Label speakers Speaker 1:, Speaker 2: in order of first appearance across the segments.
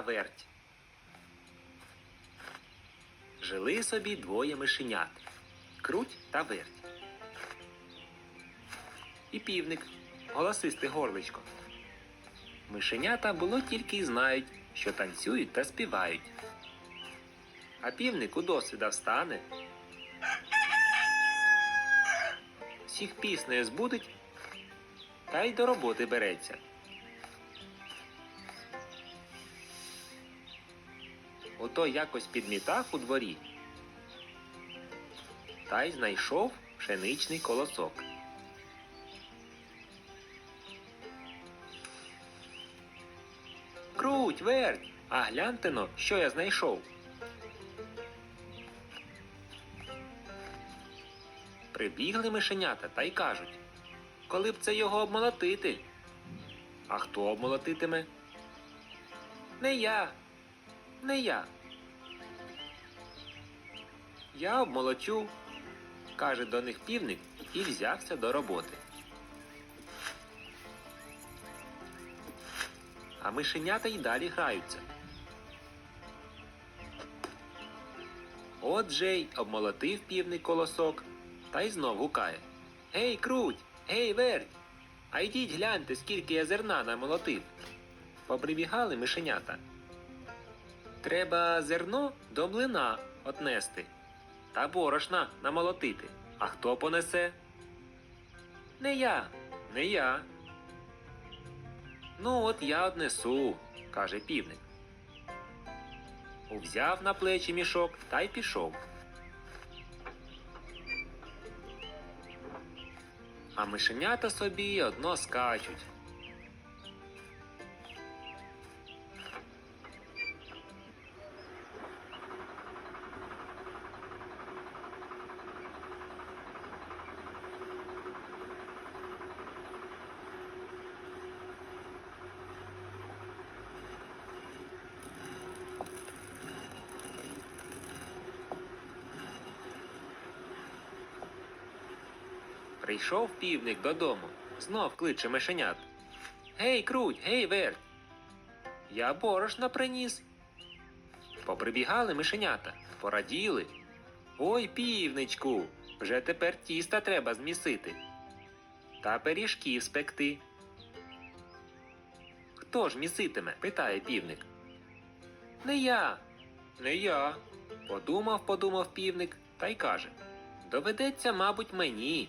Speaker 1: верть. Жили собі двоє мишенят круть та верть. І півник, голосисте горличко. Мишенята було тільки й знають, що танцюють та співають. А півник у досвіда встане. Всіх піснею збудить та й до роботи береться. Ото якось підмітав у дворі та й знайшов пшеничний колосок. Круть, верть, а гляньте но, що я знайшов. Прибігли мишенята та й кажуть, коли б це його обмолотити. А хто обмолотитиме? Не я, не я. Я обмолочу, каже до них півник і взявся до роботи. А мишенята й далі граються. Отже й обмолотив півник колосок та й знов гукає. Гей, круть, гей, верть! А йдіть гляньте, скільки я зерна намолотив. Поприбігали мишенята. Треба зерно до млина отнести та борошна намолотити. А хто понесе? Не я, не я. Ну, от я однесу, каже півник. Узяв на плечі мішок та й пішов. А мишенята собі одно скачуть. Прийшов півник додому, знов кличе мишенят. Гей, круть, гей, верть. Я борошна приніс. Поприбігали мишенята, пораділи. Ой, півничку, вже тепер тіста треба змісити. Та пиріжків спекти. Хто ж міситиме? питає півник. Не я, не я. Подумав, подумав півник та й каже. Доведеться, мабуть, мені.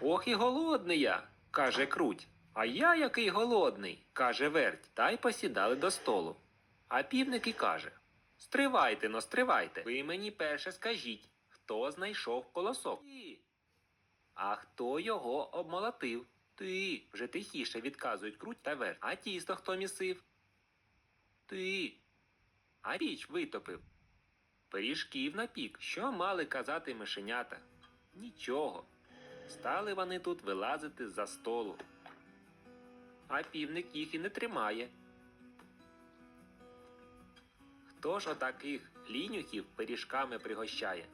Speaker 1: Ох і голодний я, каже круть. А я який голодний, каже верть, та й посідали до столу. А півник і каже Стривайте но, стривайте. Ви мені перше скажіть, хто знайшов колосок? Ти. А хто його обмолотив? Ти. Вже тихіше відказують круть та верть. А тісто хто місив? Ти. А річ витопив. Пиріжків напік. Що мали казати мишенята? Нічого. Стали вони тут вилазити з-за столу. А півник їх і не тримає. Хто ж отаких лінюхів пиріжками пригощає?